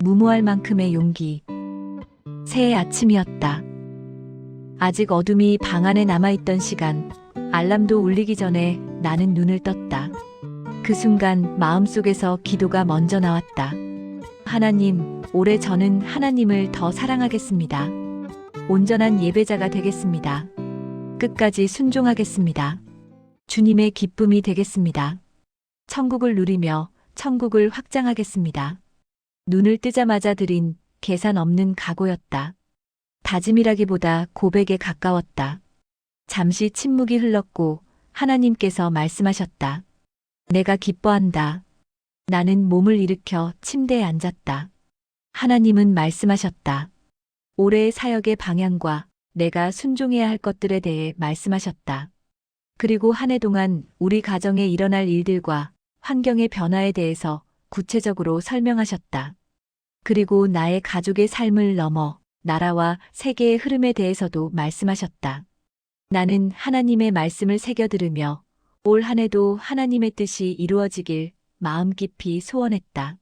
무모할 만큼의 용기. 새해 아침이었다. 아직 어둠이 방 안에 남아있던 시간, 알람도 울리기 전에 나는 눈을 떴다. 그 순간 마음속에서 기도가 먼저 나왔다. 하나님, 올해 저는 하나님을 더 사랑하겠습니다. 온전한 예배자가 되겠습니다. 끝까지 순종하겠습니다. 주님의 기쁨이 되겠습니다. 천국을 누리며 천국을 확장하겠습니다. 눈을 뜨자마자 드린 계산 없는 각오였다. 다짐이라기보다 고백에 가까웠다. 잠시 침묵이 흘렀고 하나님께서 말씀하셨다. 내가 기뻐한다. 나는 몸을 일으켜 침대에 앉았다. 하나님은 말씀하셨다. 올해의 사역의 방향과 내가 순종해야 할 것들에 대해 말씀하셨다. 그리고 한 해 동안 우리 가정에 일어날 일들과 환경의 변화에 대해서 구체적으로 설명하셨다. 그리고 나의 가족의 삶을 넘어 나라와 세계의 흐름에 대해서도 말씀하셨다. 나는 하나님의 말씀을 새겨 들으며 올 한 해도 하나님의 뜻이 이루어지길 마음 깊이 소원했다.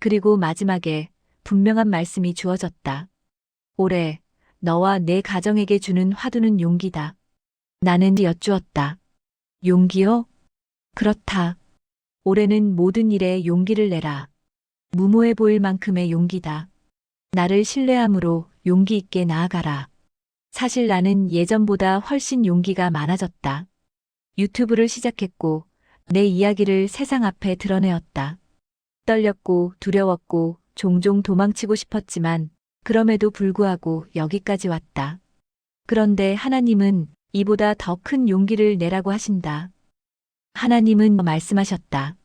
그리고 마지막에 분명한 말씀이 주어졌다. 올해 너와 내 가정에게 주는 화두는 용기다. 나는 여쭈었다. 용기요? 그렇다. 올해는 모든 일에 용기를 내라. 무모해 보일 만큼의 용기다. 나를 신뢰함으로 용기 있게 나아가라. 사실 나는 예전보다 훨씬 용기가 많아졌다. 유튜브를 시작했고 내 이야기를 세상 앞에 드러내었다. 떨렸고 두려웠고 종종 도망치고 싶었지만 그럼에도 불구하고 여기까지 왔다. 그런데 하나님은 이보다 더 큰 용기를 내라고 하신다. 하나님은 말씀하셨다.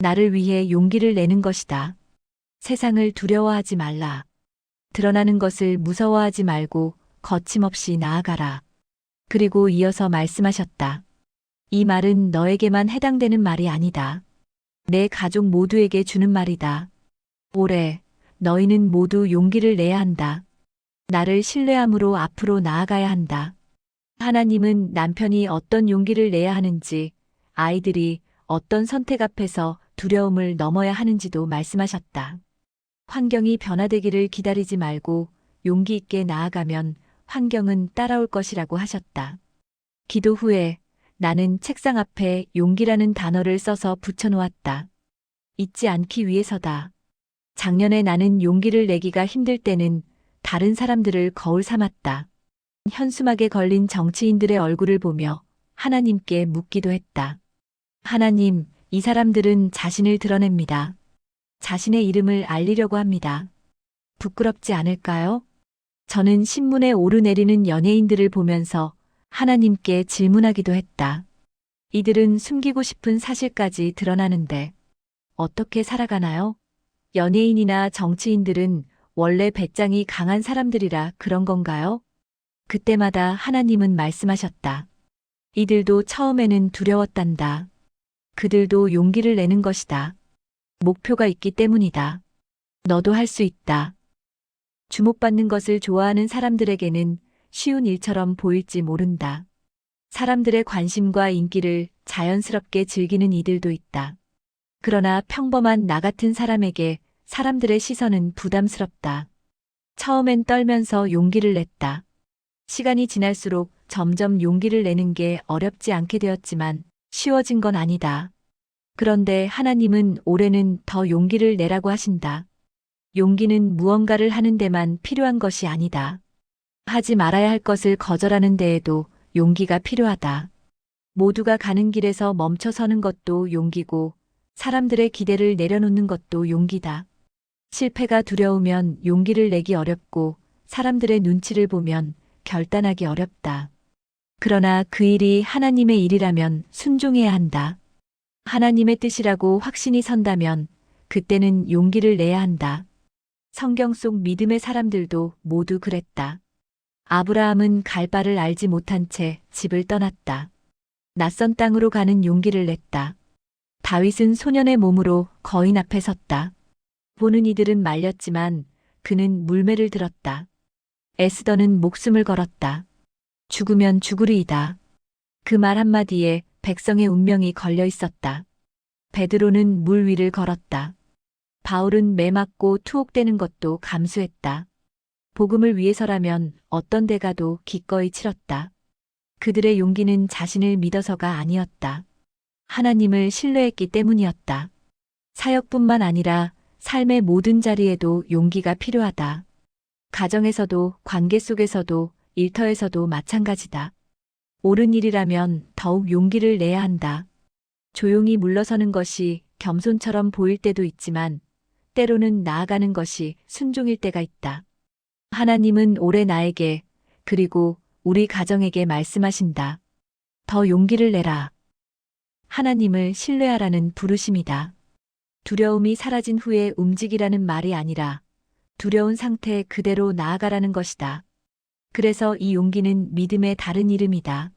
나를 위해 용기를 내는 것이다. 세상을 두려워하지 말라. 드러나는 것을 무서워하지 말고 거침없이 나아가라. 그리고 이어서 말씀하셨다. 이 말은 너에게만 해당되는 말이 아니다. 내 가족 모두에게 주는 말이다. 올해 너희는 모두 용기를 내야 한다. 나를 신뢰함으로 앞으로 나아가야 한다. 하나님은 남편이 어떤 용기를 내야 하는지, 아이들이 어떤 선택 앞에서 두려움을 넘어야 하는지도 말씀하셨다. 환경이 변화되기를 기다리지 말고 용기 있게 나아가면 환경은 따라올 것이라고 하셨다. 기도 후에 나는 책상 앞에 용기라는 단어를 써서 붙여놓았다. 잊지 않기 위해서다. 작년에 나는 용기를 내기가 힘들 때는 다른 사람들을 거울 삼았다. 현수막에 걸린 정치인들의 얼굴을 보며 하나님께 묻기도 했다. 하나님, 이 사람들은 자신을 드러냅니다. 자신의 이름을 알리려고 합니다. 부끄럽지 않을까요? 저는 신문에 오르내리는 연예인들을 보면서 하나님께 질문하기도 했다. 이들은 숨기고 싶은 사실까지 드러나는데 어떻게 살아가나요? 연예인이나 정치인들은 원래 배짱이 강한 사람들이라 그런 건가요? 그때마다 하나님은 말씀하셨다. 이들도 처음에는 두려웠단다. 그들도 용기를 내는 것이다. 목표가 있기 때문이다. 너도 할 수 있다. 주목받는 것을 좋아하는 사람들에게는 쉬운 일처럼 보일지 모른다. 사람들의 관심과 인기를 자연스럽게 즐기는 이들도 있다. 그러나 평범한 나 같은 사람에게 사람들의 시선은 부담스럽다. 처음엔 떨면서 용기를 냈다. 시간이 지날수록 점점 용기를 내는 게 어렵지 않게 되었지만 쉬워진 건 아니다. 그런데 하나님은 올해는 더 용기를 내라고 하신다. 용기는 무언가를 하는 데만 필요한 것이 아니다. 하지 말아야 할 것을 거절하는 데에도 용기가 필요하다. 모두가 가는 길에서 멈춰 서는 것도 용기고 사람들의 기대를 내려놓는 것도 용기다. 실패가 두려우면 용기를 내기 어렵고 사람들의 눈치를 보면 결단하기 어렵다. 그러나 그 일이 하나님의 일이라면 순종해야 한다. 하나님의 뜻이라고 확신이 선다면 그때는 용기를 내야 한다. 성경 속 믿음의 사람들도 모두 그랬다. 아브라함은 갈 바를 알지 못한 채 집을 떠났다. 낯선 땅으로 가는 용기를 냈다. 다윗은 소년의 몸으로 거인 앞에 섰다. 보는 이들은 말렸지만 그는 물매를 들었다. 에스더는 목숨을 걸었다. 죽으면 죽으리이다. 그 말 한마디에 백성의 운명이 걸려 있었다. 베드로는 물 위를 걸었다. 바울은 매 맞고 투옥되는 것도 감수했다. 복음을 위해서라면 어떤 대가도 기꺼이 치렀다. 그들의 용기는 자신을 믿어서가 아니었다. 하나님을 신뢰했기 때문이었다. 사역뿐만 아니라 삶의 모든 자리에도 용기가 필요하다. 가정에서도 관계 속에서도 일터에서도 마찬가지다. 옳은 일이라면 더욱 용기를 내야 한다. 조용히 물러서는 것이 겸손처럼 보일 때도 있지만 때로는 나아가는 것이 순종일 때가 있다. 하나님은 올해 나에게 그리고 우리 가정에게 말씀하신다. 더 용기를 내라. 하나님을 신뢰하라는 부르심이다. 두려움이 사라진 후에 움직이라는 말이 아니라 두려운 상태 그대로 나아가라는 것이다. 그래서 이 용기는 믿음의 다른 이름이다.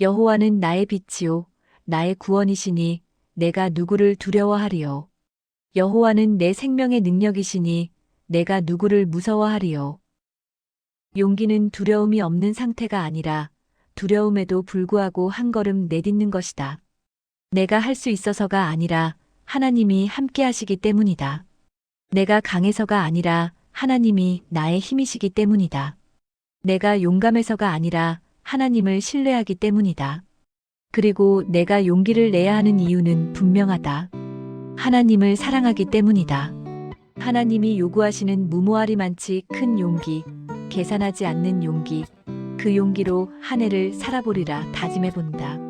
여호와는 나의 빛이요 나의 구원이시니 내가 누구를 두려워하리요. 여호와는 내 생명의 능력이시니 내가 누구를 무서워하리요. 용기는 두려움이 없는 상태가 아니라 두려움에도 불구하고 한 걸음 내딛는 것이다. 내가 할 수 있어서가 아니라 하나님이 함께 하시기 때문이다. 내가 강해서가 아니라 하나님이 나의 힘이시기 때문이다. 내가 용감해서가 아니라 하나님을 신뢰하기 때문이다. 그리고 내가 용기를 내야 하는 이유는 분명하다. 하나님을 사랑하기 때문이다. 하나님이 요구하시는 무모하리만치 큰 용기, 계산하지 않는 용기, 그 용기로 한 해를 살아보리라 다짐해 본다.